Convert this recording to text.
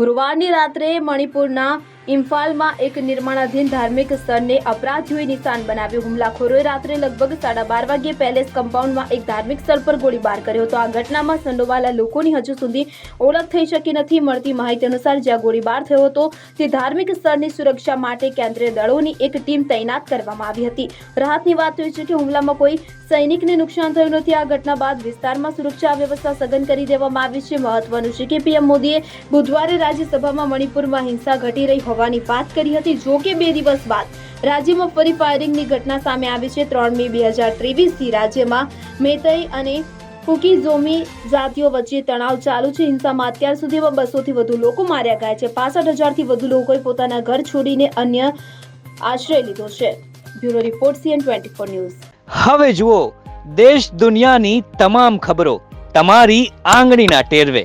ગુરુવારની રાત્રે મણિપુરના ઇમ્ફાલમાં એક નિર્માણાધીન ધાર્મિક સ્થળને અપરાધીઓએ નિશાન બનાવ્યું. હુમલાખોરોએ રાત્રે લગભગ સાડા બાર વાગ્યે પેલેસ કમ્પાઉન્ડમાં એક ધાર્મિક સ્થળ પર ગોળીબાર કર્યો હતો. આ ઘટનામાં સંડોવાયેલા લોકોની હજુ સુધી ઓળખ થઈ શકી નથી. મળતી માહિતી અનુસાર જ્યાં ગોળીબાર થયો હતો, તે ધાર્મિક સ્થળની સુરક્ષા માટે કેન્દ્રીય દળોની એક ટીમ તૈનાત કરવામાં આવી હતી. રાહતની વાત એ છે કે હુમલામાં કોઈ સૈનિકને નુકસાન થયું નથી. આ ઘટના બાદ વિસ્તારમાં સુરક્ષા વ્યવસ્થા સઘન કરી દેવામાં આવી છે. મહત્વનું છે કે પીએમ મોદીએ બુધવારે રાજ્યસભામાં મણિપુરમાં હિંસા ઘટી રહી હોવાની વાત કરી હતી જો કે બે દિવસ બાદ રાજ્યમાં ફરી ફાયરિંગની ઘટના સામે આવી છે. ત્રણ મે બે હજાર ત્રેવીસથી રાજ્યમાં મેતઈ અને ફુકીઝોમી જાતિઓ વચ્ચે તણાવ ચાલુ છે. હિંસામાં અત્યાર સુધીમાં બસોથી વધુ લોકો માર્યા ગયા છે. પાસઠ હજારથી વધુ લોકોએ પોતાના ઘર છોડીને અન્ય આશ્રય લીધો છે. Bureau report CN twenty four news. હવે જુઓ, દેશ દુનિયાની તમામ ખબરો તમારી આંગળીના ટેરવે.